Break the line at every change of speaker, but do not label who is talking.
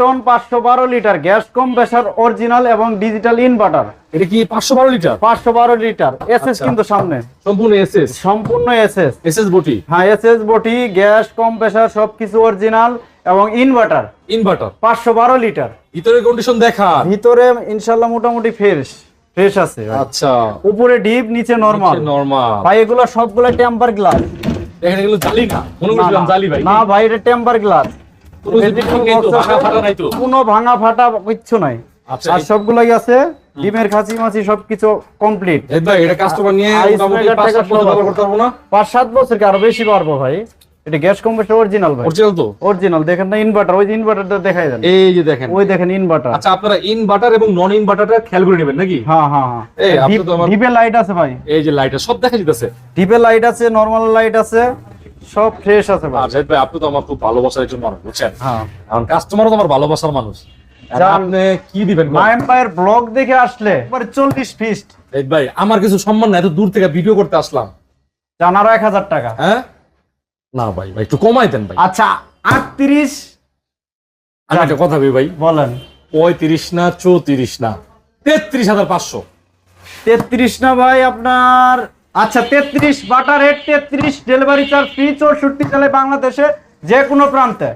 Ton পাঁচশো বারো litre. Gas compressor original এবং ডিজিটাল ইনভার্টার।
এটা কি পাঁচশো বারো লিটার?
পাঁচশো বারো লিটার। এসএস
আচ্ছা।
কিন্তু সামনে।
সম্পূর্ণ এসএস?
সম্পূর্ণ এসএস।
এসএস বটি?
হ্যাঁ এসএস বটি গ্যাস কম্প্রেসার সবকিছু অরিজিনাল এবং ইনভার্টার।
ইনভার্টার।
পাঁচশো বারো লিটার।
ভিতরে কন্ডিশন দেখা
ভিতরে ইনশাল্লাহ মোটামুটি ফ্রেশ। ফ্রেশ আছে
আচ্ছা।
উপরে ডিপ নিচে নরমাল
নরমাল
ভাই এগুলো সবগুলো টেম্পার গ্লাস।
দেখেন এগুলো জালি না। করছিলাম জালি ভাই।
না ভাই এটা টেম্পার গ্লাস।
কোনো ভাঙা ফাটা
কিচ্ছু নাই।
আচ্ছা,
আর সবগুলাই আছে ডিমের খাসি মাছি সবকিছু কমপ্লিট
এটা কাস্টমার নিয়ে পাঁচ সাত বছর
আরও বেশি পারব ভাই। এটা গ্যাস কম্প্রেসার অরিজিনাল ভাই।
অরিজিনাল তো?
অরিজিনাল দেখেন না ইনভার্টার ওই যে ইনভার্টারটা দেখাই দেন।
এই যে দেখেন।
ওই দেখেন ইনভার্টার
আচ্ছা আপনারা ইনভার্টার এবং নন ইনভার্টারটা খেয়াল করে নেবেন নাকি?
হ্যাঁ হ্যাঁ হ্যাঁ।
এই, আপনি তো আমার-
ডিপে লাইট আছে ভাই।
এই যে সব দেখা
ডিপে লাইট আছে নরমাল লাইট আছে। সব ফ্রেশ আছে ভাই।
ভাই আপনি তো আমার খুব ভালোবাসার একজন মানুষ বুঝছেন?
হ্যাঁ।
কারণ কাস্টমারও তো আমার ভালোবাসার মানুষ। আপনি কি দিবেন
ভাইয়ের ব্লগ দেখে আসলে চল্লিশ ফিস্ট
ভাই আমার কিছু সম্মান না এত দূর থেকে ভিডিও করতে আসলাম।
জানারও এক হাজার টাকা।
হ্যাঁ? না ভাই ভাই একটু কমাই দেন ভাই।
আচ্ছা আটত্রিশ।
আমি একটা কথা ভাই।
বলেন।
পঁয়ত্রিশ না চৌত্রিশ না তেত্রিশ হাজার পাঁচশো।
তেত্রিশ না ভাই আপনার আচ্ছা তেত্রিশ বাটার হেড তেত্রিশ ডেলিভারি চার্জ ফ্রি চৌষট্টি চালে বাংলাদেশে যে কোনো প্রান্তে।